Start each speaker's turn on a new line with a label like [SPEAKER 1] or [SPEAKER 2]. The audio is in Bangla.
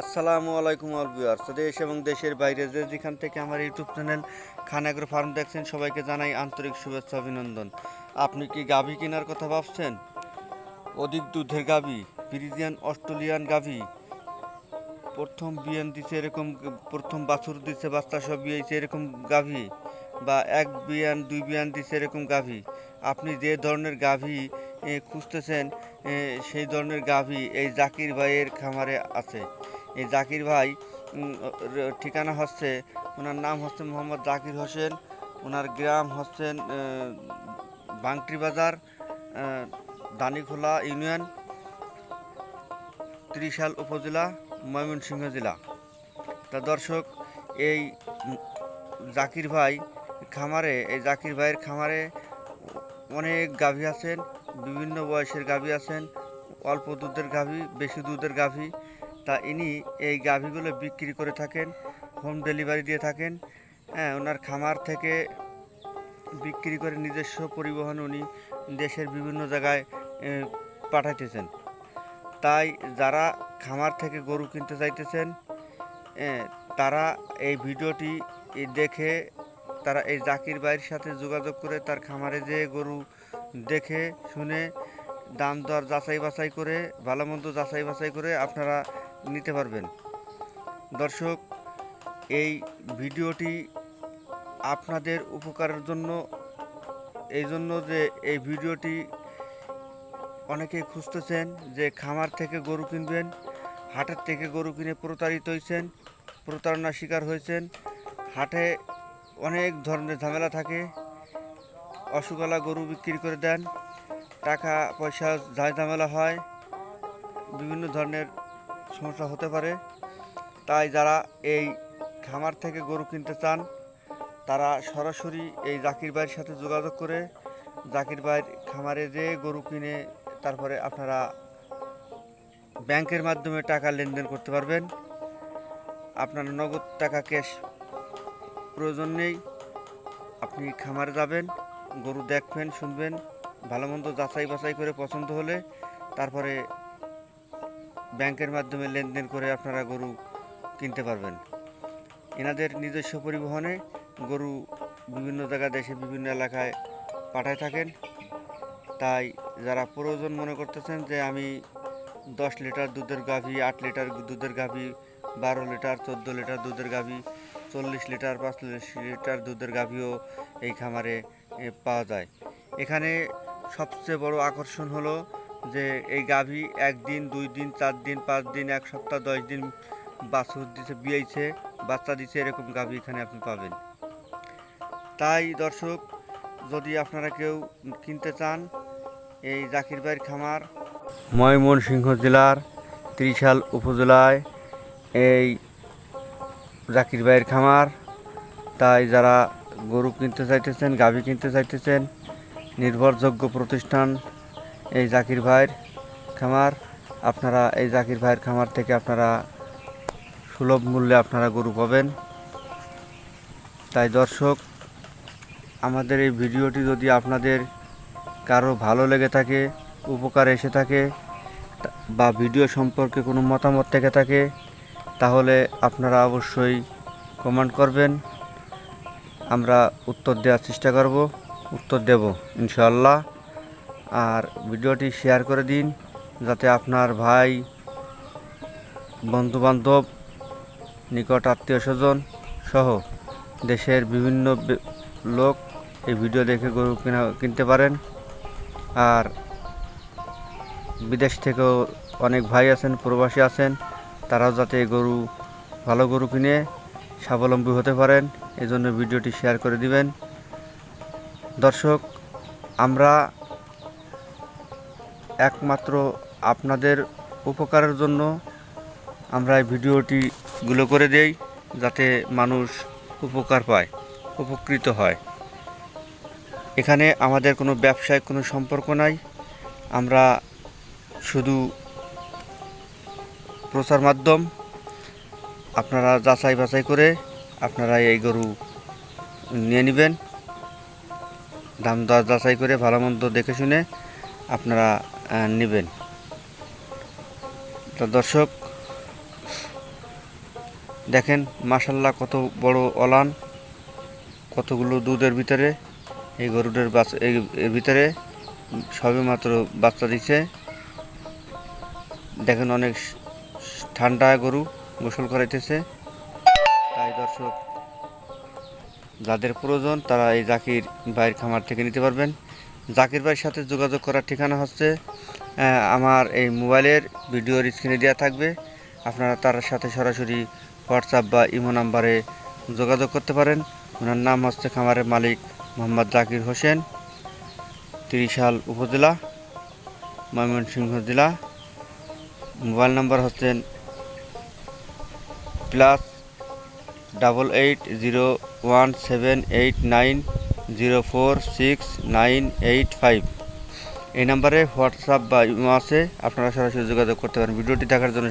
[SPEAKER 1] আসসালামু আলাইকুম অল ভিউয়ার্স দেশ এবং দেশের বাইরে যে যেখান থেকে আমার ইউটিউব চ্যানেল খানাগ্রো ফার্ম দেখছেন, সবাইকে জানাই আন্তরিক শুভেচ্ছা, অভিনন্দন। আপনি কি গাভী কেনার কথা ভাবছেন? অধিক দুধের গাভী, ফ্রিজিয়ান অস্ট্রেলিয়ান গাভী। প্রথম বিয়ান দিছে এরকম, প্রথম বাছুর দিছে, বাচ্চা সব বিয়েছে এরকম গাভী বা এক বিয়ান, দুই বিয়ান দিছে এরকম গাভী। আপনি যে ধরনের গাভী খুঁজতেছেন সেই ধরনের গাভী এই জাকির ভাইয়ের খামারে আছে। এই জাকির ভাই ঠিকানা হচ্ছে, ওনার নাম হচ্ছে মোহাম্মদ জাকির হোসেন, ওনার গ্রাম হচ্ছেন বাংটি বাজার দানিখোলা ইউনিয়ন, ত্রিশাল উপজেলা, ময়মনসিংহ জেলা। তা দর্শক, এই জাকির ভাই খামারে, এই জাকির ভাইয়ের খামারে অনেক গাভী আছেন, বিভিন্ন বয়সের গাভী আছেন, অল্প দুধের গাভী, বেশি দুধের গাভী তা ইনি এই গাভীগুলো বিক্রি করে থাকেন হোম ডেলিভারি দিয়ে থাকেন। হ্যাঁ ওনার খামার থেকে বিক্রি করে নিজস্ব পরিবহন উনি দেশের বিভিন্ন জায়গায় পাঠাইতেছেন। তাই যারা খামার থেকে গরু কিনতে চাইতেছেন তারা এই ভিডিওটি দেখে, তারা এই জাকির ভাইয়ের সাথে যোগাযোগ করে তার খামারে যে গরু দেখে, শুনে, দাম দর যাচাই বাছাই করে, ভালো মন্দ যাচাই বাছাই করে আপনারা নিতে পারবেন। দর্শক, এই ভিডিওটি আপনাদের উপকারের জন্য, এই জন্য যে এই ভিডিওটি অনেকেই খুঁজতেছেন যে খামার থেকে গরু কিনবেন, হাটের থেকে গরু কিনে প্রতারিত হয়েছেন প্রতারণার শিকার হয়েছেন হাটে অনেক ধরনের ঝামেলা থাকে। অসুগলা গরু বিক্রি করে দেন। টাকা পয়সা ঝামেলা হয়। বিভিন্ন ধরনের সমস্যা হতে পারে। তাই যারা এই খামার থেকে গরু কিনতে চান, তারা সরাসরি এই জাকির ভাইয়ের সাথে যোগাযোগ করে জাকির ভাইয়ের খামারে যে গরু কিনে তারপরে আপনারা ব্যাংকের মাধ্যমে টাকা লেনদেন করতে পারবেন। আপনার নগদ টাকা ক্যাশ প্রয়োজন নেই। আপনি খামারে যাবেন, গরু দেখবেন, শুনবেন ভালো মন্দ যাচাই বাছাই করে পছন্দ হলে তারপরে ব্যাংকের মাধ্যমে লেনদেন করে আপনারা গরু কিনতে পারবেন। এনাদের নিজস্ব পরিবহনে গরু বিভিন্ন জায়গা, দেশে বিভিন্ন এলাকায় পাঠায় থাকেন। তাই যারা প্রয়োজন মনে করতেছেন যে আমি দশ লিটার দুধের গাভী, আট লিটার দুধের গাভী, বারো লিটার, চোদ্দ লিটার দুধের গাভী, চল্লিশ লিটার পাঁচ লিটার দুধের গাভীও এই খামারে পাওয়া যায়। এখানে সবচেয়ে বড় আকর্ষণ হলো যে এই গাভী একদিন দুই দিন চার দিন পাঁচ দিন এক সপ্তাহ দশ দিন বাছুর দিছে বিয়েছে বাচ্চা দিছে, এরকম গাভী এখানে আপনি পাবেন। তাই দর্শক, যদি আপনারা কেউ কিনতে চান এই জাকির ভাইয়ের খামার, ময়মনসিংহ জেলার ত্রিশাল উপজেলায় এই জাকির ভাইয়ের খামার। তাই যারা গরু কিনতে চাইতেছেন, গাভী কিনতে চাইতেছেন, নির্ভরযোগ্য প্রতিষ্ঠান এই জাকির ভাইয়ের খামার। আপনারা এই জাকির ভাইয়ের খামার থেকে আপনারা সুলভ মূল্যে আপনারা গরু পাবেন। তাই দর্শক, আমাদের এই ভিডিওটি যদি আপনাদের কারও ভালো লেগে থাকে, উপকার এসে থাকে বা ভিডিও সম্পর্কে কোনো মতামত থেকে থাকে, তাহলে আপনারা অবশ্যই কমেন্ট করবেন। আমরা উত্তর দেওয়ার চেষ্টা করব। উত্তর দেব ইনশাল্লাহ আর ভিডিওটি শেয়ার করে দিন যাতে আপনার ভাই, বন্ধুবান্ধব, নিকট আত্মীয় স্বজন সহ দেশের বিভিন্ন লোক এই ভিডিও দেখে গরু কেনা কিনতে পারেন। আর বিদেশ থেকেও অনেক ভাই আছেন, প্রবাসী আছেন, তারাও যাতে গরু, ভালো গরু কিনে স্বাবলম্বী হতে পারেন এই জন্য ভিডিওটি শেয়ার করে দিবেন। দর্শক, আমরা একমাত্র আপনাদের উপকারের জন্য আমরা এই ভিডিওটিগুলো করে দেই, যাতে মানুষ উপকার পায়, উপকৃত হয়। এখানে আমাদের কোনো ব্যবসায় কোনো সম্পর্ক নাই। আমরা শুধু প্রচার মাধ্যম। আপনারা যাচাই বাছাই করে আপনারা এই গরু নিয়ে নেবেন। দাম দর যাচাই করে ভালো মন্দ দেখে শুনে আপনারা নেবেন। তো দর্শক, দেখেন মাসাল্লাহ কত বড় অলান, কতগুলো দুধের ভিতরে, এই গরুটার বাচ্চা এর ভিতরে সবে মাত্র বাচ্চা দিচ্ছে। দেখেন অনেক ঠান্ডা গরু গোসল করাইতেছে। তাই দর্শক, যাদের প্রয়োজন তারা এই জাকির ভাইয়ের খামার থেকে নিতে পারবেন। জাকির ভাইয়ের সাথে যোগাযোগ করার ঠিকানা হচ্ছে আমার এই মোবাইলের ভিডিওর স্ক্রিনে দেওয়া থাকবে। আপনারা তার সাথে সরাসরি হোয়াটসঅ্যাপ বা ইমো নাম্বারে যোগাযোগ করতে পারেন। ওনার নাম হচ্ছে খামারের মালিক মোহাম্মদ জাকির হোসেন, ত্রিশাল উপজেলা, ময়মনসিংহ জেলা। মোবাইল নাম্বার হচ্ছেন plus double eight zero one seven eight nine zero four six nine eight five. এই নাম্বারে হোয়াটসঅ্যাপ বা ইমো আছে, আপনারা সরাসরি যোগাযোগ করতে পারেন। ভিডিওটি দেখার জন্য